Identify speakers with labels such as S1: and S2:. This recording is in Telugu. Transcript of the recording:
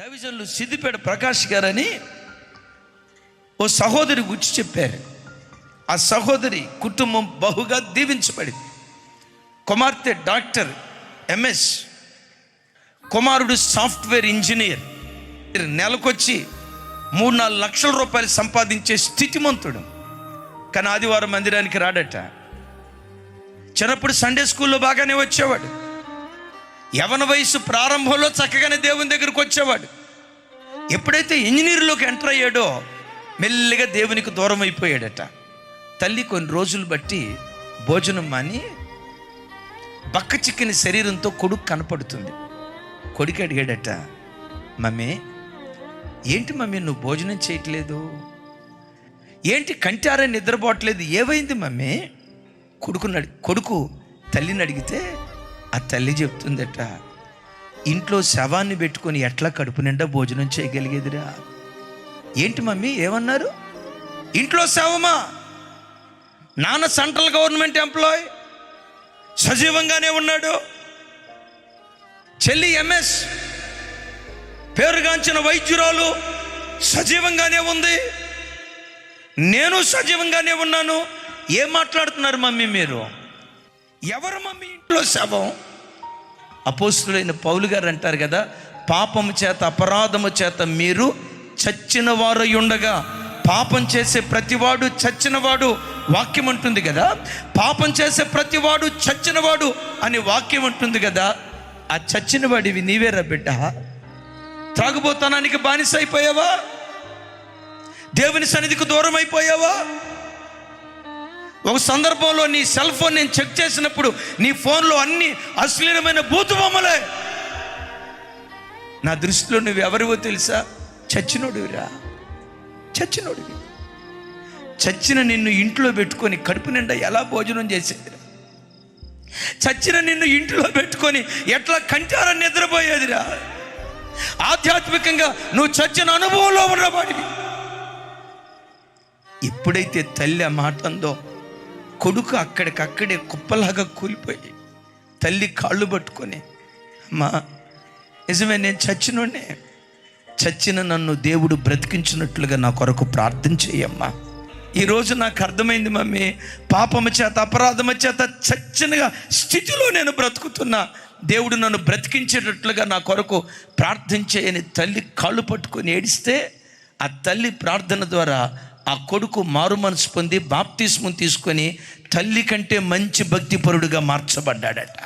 S1: దైవజనులు సిద్దిపేట ప్రకాష్ గారని ఓ సహోదరి గుర్చి చెప్పారు. ఆ సహోదరి కుటుంబం బహుగా దీవించబడింది. కుమార్తె డాక్టర్ ఎంఎస్ కుమారుడు సాఫ్ట్వేర్ ఇంజనీర్ నెలకొచ్చి మూడు నాలుగు లక్షల రూపాయలు సంపాదించే స్థితిమంతుడు. కానీ ఆదివారం మందిరానికి రాడట. చిన్నప్పుడు సండే స్కూల్లో బాగానే వచ్చేవాడు. యవన వయసు ప్రారంభంలో చక్కగానే దేవుని దగ్గరికి వచ్చేవాడు. ఎప్పుడైతే ఇంజనీర్లోకి ఎంటర్ అయ్యాడో మెల్లిగా దేవునికి దూరం అయిపోయాడట. తల్లి కొన్ని రోజులు బట్టి భోజనం మాని బక్క చిక్కిన శరీరంతో కొడుకు కనపడుతుంది. కొడుకు అడిగాడట మమ్మీ ఏంటి మమ్మీ నువ్వు భోజనం చేయట్లేదు? ఏంటి కంటారని నిద్రపోవట్లేదు? ఏమైంది మమ్మీ? కొడుకుని కొడుకు తల్లిని అడిగితే ఆ తల్లి చెప్తుందట ఇంట్లో శవాన్ని పెట్టుకొని ఎట్లా కడుపు నిండా భోజనం చేయగలిగేదిరా? ఏంటి మమ్మీ ఏమన్నారు? ఇంట్లో శవమా? నాన్న సెంట్రల్ గవర్నమెంట్ ఎంప్లాయ్ సజీవంగానే ఉన్నాడు. చెల్లి ఎంఎస్ పేరుగాంచిన వైద్యురాలు సజీవంగానే ఉంది. నేను సజీవంగానే ఉన్నాను. ఏం మాట్లాడుతున్నారు మమ్మీ మీరు? ఎవరమ్మ మీ ఇంట్లో శవం? అపోస్తులైన పౌలు గారు అంటారు కదా పాపము చేత అపరాధము చేత మీరు చచ్చిన వారై ఉండగా పాపం చేసే ప్రతివాడు చచ్చినవాడు వాక్యం ఉంటుంది కదా పాపం చేసే ప్రతివాడు చచ్చినవాడు అనే వాక్యం ఉంటుంది కదా ఆ చచ్చిన వాడివి నీవేరా బిడ్డ. త్రాగుబోతనానికి బానిస అయిపోయావా? దేవుని సన్నిధికి దూరం అయిపోయావా ఒక సందర్భంలో నీ సెల్ ఫోన్ నేను చెక్ చేసినప్పుడు నీ ఫోన్లో అన్ని అశ్లీలమైన బూతుబొమ్మలే నా దృష్టిలో నువ్వు ఎవరివో తెలుసా? చచ్చినోడివిరా. చచ్చినోడివి. చచ్చిన నిన్ను ఇంట్లో పెట్టుకొని కడుపు నిండా ఎలా భోజనం చేసేదిరా? చచ్చిన నిన్ను ఇంట్లో పెట్టుకొని ఎట్లా కంచారా నిద్రపోయేదిరా? ఆధ్యాత్మికంగా నువ్వు చచ్చిన అనుభవంలో ఉన్నవాడివి. ఎప్పుడైతే తల్లి మాట అందో కొడుకు అక్కడికక్కడే కుప్పలాగా కూలిపోయి తల్లి కాళ్ళు పట్టుకొని అమ్మా నిజమే నేను చచ్చినోనే చచ్చిన నన్ను దేవుడు బ్రతికించినట్లుగా నా కొరకు ప్రార్థన చేయమ్మా ఈరోజు నాకు అర్థమైంది మమ్మీ పాపము చేత అపరాధము చేత చచ్చినగా స్థితిలో నేను బ్రతుకుతున్నా. దేవుడు నన్ను బ్రతికించేటట్లుగా నా కొరకు ప్రార్థన చేయని తల్లి కాళ్ళు పట్టుకొని ఏడిస్తే ఆ తల్లి ప్రార్థన ద్వారా ఆ కొడుకు మారు మనసు పొంది బాప్తిస్మం తీసుకొని తల్లి కంటే మంచి భక్తిపరుడుగా మార్చబడ్డాడట.